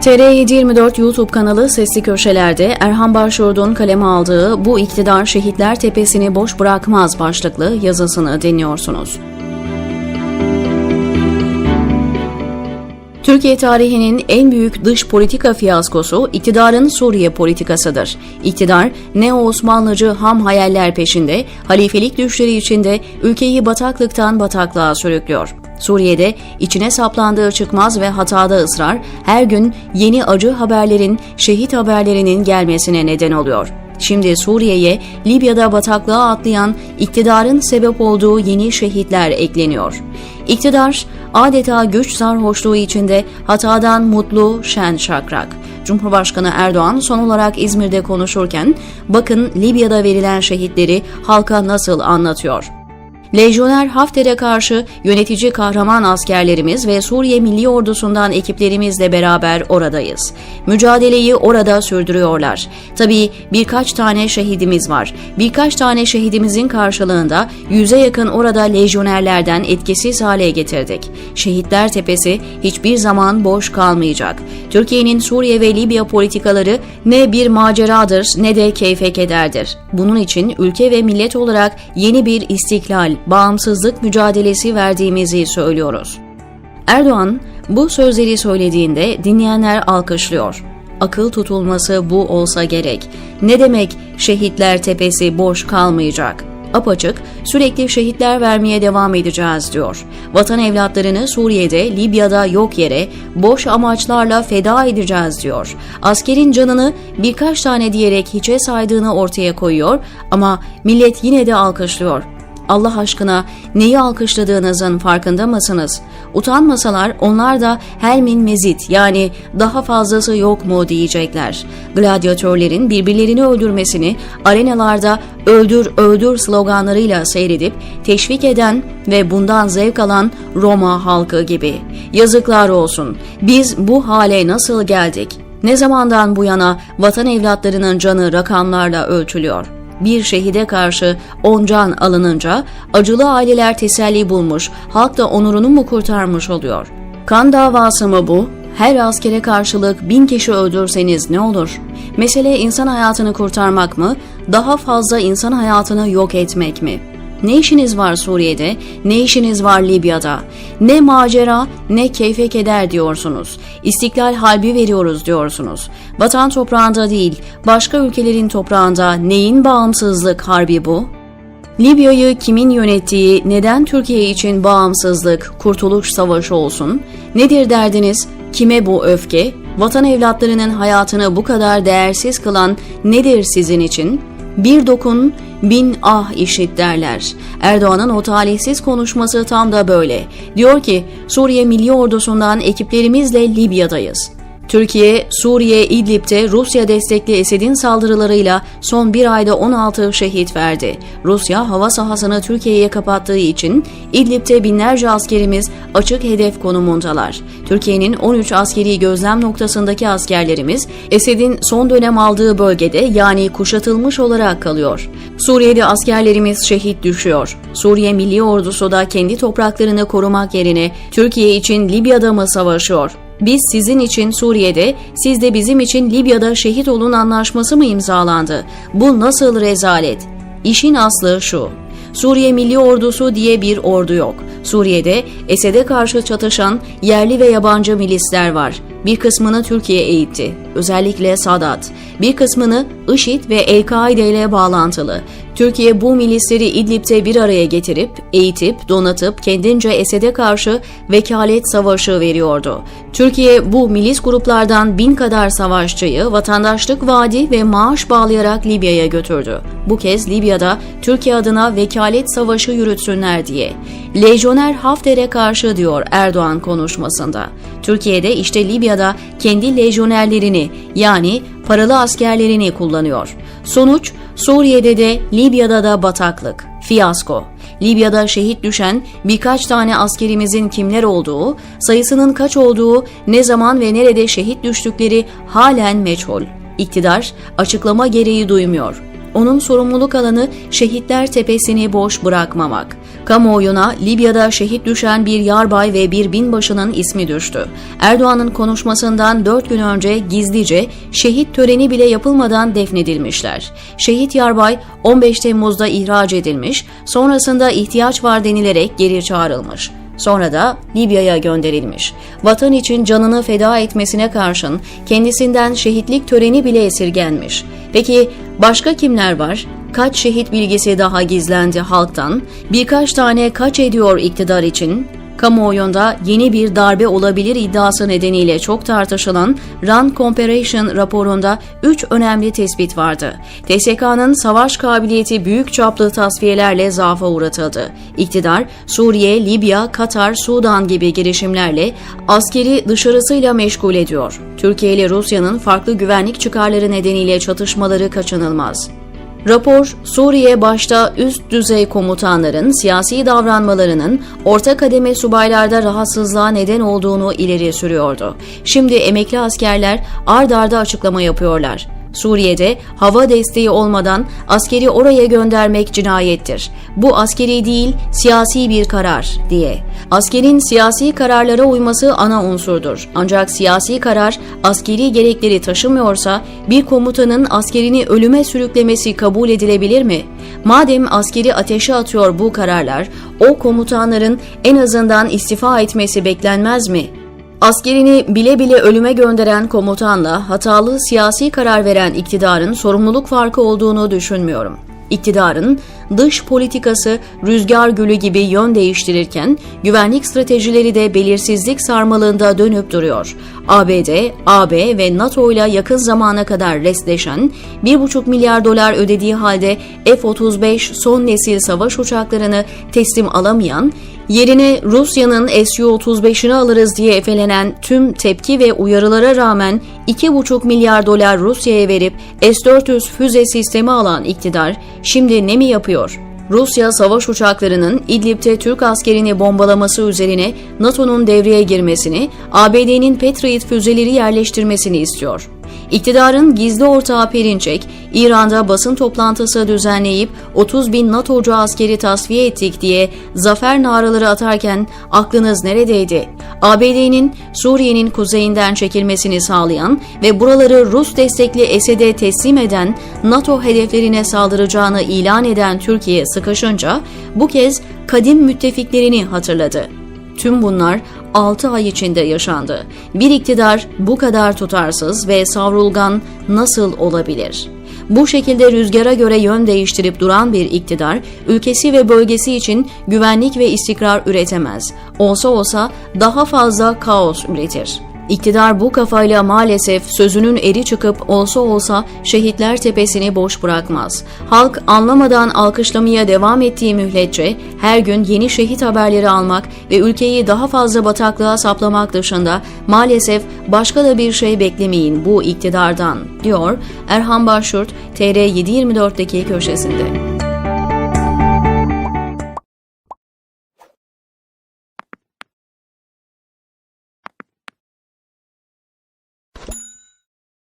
TR724 YouTube kanalı Sesli Köşeler'de Erhan Başyurt'un kaleme aldığı Bu iktidar Şehitler Tepesi'ni boş bırakmaz başlıklı yazısını dinliyorsunuz. Türkiye tarihinin en büyük dış politika fiyaskosu iktidarın Suriye politikasıdır. İktidar neo-Osmanlıcı ham hayaller peşinde, halifelik düşleri içinde ülkeyi bataklıktan bataklığa sürüklüyor. Suriye'de içine saplandığı çıkmaz ve hatada ısrar her gün yeni acı haberlerin, şehit haberlerinin gelmesine neden oluyor. Şimdi Suriye'ye Libya'da bataklığa atlayan iktidarın sebep olduğu yeni şehitler ekleniyor. İktidar adeta güç sarhoşluğu içinde hatadan mutlu, şen şakrak. Cumhurbaşkanı Erdoğan son olarak İzmir'de konuşurken bakın Libya'da verilen şehitleri halka nasıl anlatıyor. Lejyoner Hafter'e karşı yönetici kahraman askerlerimiz ve Suriye Milli Ordusu'ndan ekiplerimizle beraber oradayız. Mücadeleyi orada sürdürüyorlar. Tabii birkaç tane şehidimiz var. Birkaç tane şehidimizin karşılığında yüze yakın orada lejyonerlerden etkisiz hale getirdik. Şehitler Tepesi hiçbir zaman boş kalmayacak. Türkiye'nin Suriye ve Libya politikaları ne bir maceradır ne de keyfe kederdir. Bunun için ülke ve millet olarak yeni bir istiklal, bağımsızlık mücadelesi verdiğimizi söylüyoruz. Erdoğan bu sözleri söylediğinde dinleyenler alkışlıyor. Akıl tutulması bu olsa gerek. Ne demek şehitler tepesi boş kalmayacak? Apaçık sürekli şehitler vermeye devam edeceğiz diyor. Vatan evlatlarını Suriye'de, Libya'da yok yere boş amaçlarla feda edeceğiz diyor. Askerin canını birkaç tane diyerek hiçe saydığını ortaya koyuyor ama millet yine de alkışlıyor. Allah aşkına neyi alkışladığınızın farkında mısınız? Utanmasalar onlar da helmin mezit yani daha fazlası yok mu diyecekler. Gladyatörlerin birbirlerini öldürmesini arenalarda öldür öldür sloganlarıyla seyredip teşvik eden ve bundan zevk alan Roma halkı gibi. Yazıklar olsun. Biz bu hale nasıl geldik? Ne zamandan bu yana vatan evlatlarının canı rakamlarla ölçülüyor? Bir şehide karşı on can alınınca acılı aileler teselli bulmuş, halk da onurunu mu kurtarmış oluyor? Kan davası mı bu? Her askere karşılık bin kişi öldürseniz ne olur? Mesele insan hayatını kurtarmak mı, daha fazla insan hayatını yok etmek mi?'' Ne işiniz var Suriye'de, ne işiniz var Libya'da? Ne macera, ne keyfe keder diyorsunuz. İstiklal halbi veriyoruz diyorsunuz. Vatan toprağında değil, başka ülkelerin toprağında neyin bağımsızlık harbi bu? Libya'yı kimin yönettiği, neden Türkiye için bağımsızlık, kurtuluş savaşı olsun? Nedir derdiniz? Kime bu öfke? Vatan evlatlarının hayatını bu kadar değersiz kılan nedir sizin için?'' Bir dokun, bin ah işit derler. Erdoğan'ın o talihsiz konuşması tam da böyle. Diyor ki Suriye Milli Ordusu'ndan ekiplerimizle Libya'dayız. Türkiye, Suriye, İdlib'te Rusya destekli Esed'in saldırılarıyla son bir ayda 16 şehit verdi. Rusya hava sahasını Türkiye'ye kapattığı için İdlib'te binlerce askerimiz açık hedef konumundalar. Türkiye'nin 13 askeri gözlem noktasındaki askerlerimiz Esed'in son dönem aldığı bölgede yani kuşatılmış olarak kalıyor. Suriye'de askerlerimiz şehit düşüyor. Suriye Milli Ordusu da kendi topraklarını korumak yerine Türkiye için Libya'da mı savaşıyor? Biz sizin için Suriye'de, siz de bizim için Libya'da şehit olun anlaşması mı imzalandı? Bu nasıl rezalet? İşin aslı şu. Suriye Milli Ordusu diye bir ordu yok. Suriye'de Esed'e karşı çatışan yerli ve yabancı milisler var. Bir kısmını Türkiye eğitti. Özellikle Sadat. Bir kısmını IŞİD ve El-Kaide ile bağlantılı. Türkiye bu milisleri İdlib'te bir araya getirip, eğitip, donatıp kendince Esed'e karşı vekalet savaşı veriyordu. Türkiye bu milis gruplardan bin kadar savaşçıyı vatandaşlık vaadi ve maaş bağlayarak Libya'ya götürdü. Bu kez Libya'da Türkiye adına vekalet savaşı yürütsünler diye. Lejyoner Hafter'e karşı diyor Erdoğan konuşmasında. Türkiye'de işte Libya'da kendi lejyonerlerini yani paralı askerlerini kullanıyor. Sonuç Suriye'de de Libya'da da bataklık, fiyasko. Libya'da şehit düşen birkaç tane askerimizin kimler olduğu, sayısının kaç olduğu, ne zaman ve nerede şehit düştükleri halen meçhul. İktidar açıklama gereği duymuyor. Onun sorumluluk alanı şehitler tepesini boş bırakmamak. Kamuoyuna Libya'da şehit düşen bir yarbay ve bir binbaşının ismi düştü. Erdoğan'ın konuşmasından 4 gün önce gizlice şehit töreni bile yapılmadan defnedilmişler. Şehit yarbay 15 Temmuz'da ihraç edilmiş, sonrasında ihtiyaç var denilerek geri çağrılmış. Sonra da Libya'ya gönderilmiş. Vatan için canını feda etmesine karşın kendisinden şehitlik töreni bile esirgenmiş. Peki başka kimler var? Kaç şehit bilgisi daha gizlendi halktan? Birkaç tane kaç ediyor iktidar için? Kamuoyunda yeni bir darbe olabilir iddiası nedeniyle çok tartışılan Rand Comparison raporunda 3 önemli tespit vardı. TSK'nın savaş kabiliyeti büyük çaplı tasfiyelerle zaafa uğratıldı. İktidar, Suriye, Libya, Katar, Sudan gibi girişimlerle askeri dışarısıyla meşgul ediyor. Türkiye ile Rusya'nın farklı güvenlik çıkarları nedeniyle çatışmaları kaçınılmaz. Rapor, Suriye başta üst düzey komutanların siyasi davranmalarının orta kademe subaylarda rahatsızlığa neden olduğunu ileri sürüyordu. Şimdi emekli askerler ard arda açıklama yapıyorlar. Suriye'de hava desteği olmadan askeri oraya göndermek cinayettir. Bu askeri değil, siyasi bir karar diye. Askerin siyasi kararlara uyması ana unsurdur. Ancak siyasi karar askeri gerekleri taşımıyorsa bir komutanın askerini ölüme sürüklemesi kabul edilebilir mi? Madem askeri ateşe atıyor bu kararlar, o komutanların en azından istifa etmesi beklenmez mi? Askerini bile bile ölüme gönderen komutanla hatalı siyasi karar veren iktidarın sorumluluk farkı olduğunu düşünmüyorum. İktidarın dış politikası rüzgar gülü gibi yön değiştirirken güvenlik stratejileri de belirsizlik sarmalında dönüp duruyor. ABD, AB ve NATO ile yakın zamana kadar restleşen 1,5 milyar dolar ödediği halde F-35 son nesil savaş uçaklarını teslim alamayan, yerine Rusya'nın Su-35'ini alırız diye efelenen tüm tepki ve uyarılara rağmen 2,5 milyar dolar Rusya'ya verip S-400 füze sistemi alan iktidar şimdi ne mi yapıyor? Rusya savaş uçaklarının İdlib'te Türk askerini bombalaması üzerine NATO'nun devreye girmesini, ABD'nin Patriot füzeleri yerleştirmesini istiyor. İktidarın gizli ortağı Perinçek, İran'da basın toplantısı düzenleyip 30 bin NATO'cu askeri tasfiye ettik diye zafer naraları atarken aklınız neredeydi? ABD'nin Suriye'nin kuzeyinden çekilmesini sağlayan ve buraları Rus destekli Esed'e teslim eden NATO hedeflerine saldıracağını ilan eden Türkiye sıkışınca bu kez kadim müttefiklerini hatırladı. Tüm bunlar 6 ay içinde yaşandı. Bir iktidar bu kadar tutarsız ve savrulgan nasıl olabilir? Bu şekilde rüzgara göre yön değiştirip duran bir iktidar, ülkesi ve bölgesi için güvenlik ve istikrar üretemez. Olsa olsa daha fazla kaos üretir. İktidar bu kafayla maalesef sözünün eri çıkıp olsa olsa şehitler tepesini boş bırakmaz. Halk anlamadan alkışlamaya devam ettiği mühletçe her gün yeni şehit haberleri almak ve ülkeyi daha fazla bataklığa saplamak dışında maalesef başka da bir şey beklemeyin bu iktidardan, diyor Erhan Başurt TR724'deki köşesinde.